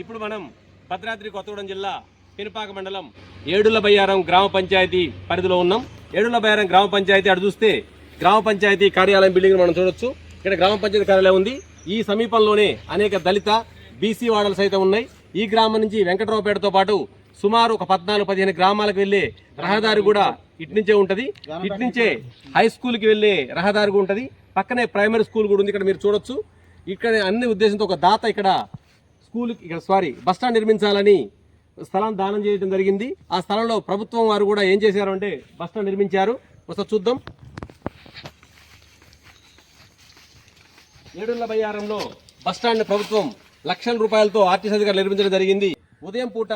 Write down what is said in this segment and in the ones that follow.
ఇప్పుడు మనం భద్రాద్రి కొత్తగూడెం జిల్లా పినపాక మండలం ఏడుల బయ్యారం గ్రామ పంచాయతీ పరిధిలో ఉన్నాం. ఏడుల బయ్యారం గ్రామ పంచాయతీ అటు చూస్తే గ్రామ పంచాయతీ కార్యాలయం బిల్డింగ్ మనం చూడొచ్చు. ఇక్కడ గ్రామ పంచాయతీ కార్యాలయం ఉంది. ఈ సమీపంలోనే అనేక దళిత బీసీ వాడలు సైతం ఉన్నాయి. ఈ గ్రామం నుంచి వెంకటరావుపేటతో పాటు సుమారు ఒక పద్నాలుగు పదిహేను గ్రామాలకు వెళ్ళే రహదారి కూడా ఇటు నుంచే ఇట్నుంచే ఇటు నుంచే హై స్కూల్కి వెళ్ళే రహదారి ఉంటుంది. పక్కనే ప్రైమరీ స్కూల్ కూడా ఉంది. ఇక్కడ మీరు చూడొచ్చు. ఇక్కడ అన్ని ఉద్దేశంతో ఒక దాత ఇక్కడ స్కూల్ ఇక్కడ సారీ బస్ స్టాండ్ నిర్మించాలని స్థలం దానం చేయడం జరిగింది. ఆ స్థలంలో ప్రభుత్వం వారు కూడా ఏం చేశారు అంటే బస్ స్టాండ్ నిర్మించారు. ఒకసారి చూద్దాం. ఏడున్న బయ్యారంలో బస్ స్టాండ్ ప్రభుత్వం లక్షల రూపాయలతో ఆర్టీసీ అధికారులు నిర్మించడం జరిగింది. ఉదయం పూట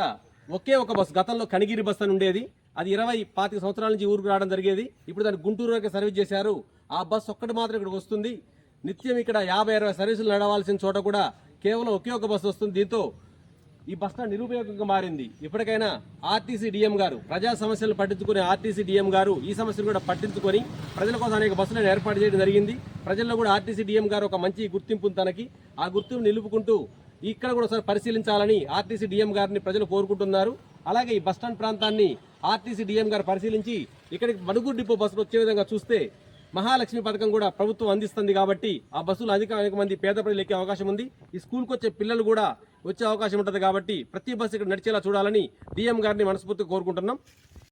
ఒకే ఒక బస్ గతంలో కనిగిరి బస్ అని ఉండేది. అది ఇరవై పాతిక సంవత్సరాల నుంచి ఊరికి రావడం జరిగేది. ఇప్పుడు దాన్ని గుంటూరు వరకు సర్వీస్ చేశారు. ఆ బస్సు ఒక్కటి మాత్రం ఇక్కడికి వస్తుంది. నిత్యం ఇక్కడ యాభై అరవై సర్వీసులు నడవాల్సిన చోట కూడా కేవలం ఒకే ఒక బస్సు వస్తుంది. దీంతో ఈ బస్ స్టాండ్ నిరుపయోగంగా మారింది. ఇప్పటికైనా ఆర్టీసీ డిఎం గారు ప్రజా సమస్యలు పట్టించుకునే ఆర్టీసీ డిఎం గారు ఈ సమస్యలు కూడా పట్టించుకొని ప్రజల కోసం అనేక బస్సులను ఏర్పాటు చేయడం జరిగింది. ప్రజల్లో కూడా ఆర్టీసీ డిఎం గారు ఒక మంచి గుర్తింపు తనకి. ఆ గుర్తింపు నిలుపుకుంటూ ఇక్కడ కూడా ఒకసారి పరిశీలించాలని ఆర్టీసీ డిఎం గారిని ప్రజలు కోరుకుంటున్నారు. అలాగే ఈ బస్ స్టాండ్ ప్రాంతాన్ని ఆర్టీసీ డిఎం గారు పరిశీలించి ఇక్కడికి మడుగురు డిపో బస్సులు వచ్చే విధంగా చూస్తే మహాలక్ష్మి పథకం కూడా ప్రభుత్వం అందిస్తుంది కాబట్టి ఆ బస్సులు అధిక అనేక మంది పేద ప్రజలు ఎక్కే అవకాశం ఉంది. ఈ స్కూల్కి వచ్చే పిల్లలు కూడా వచ్చే అవకాశం ఉంటుంది కాబట్టి ప్రతి బస్సు ఇక్కడ నడిచేలా చూడాలని డిఎం గారిని మనస్ఫూర్తిగా కోరుకుంటున్నాం.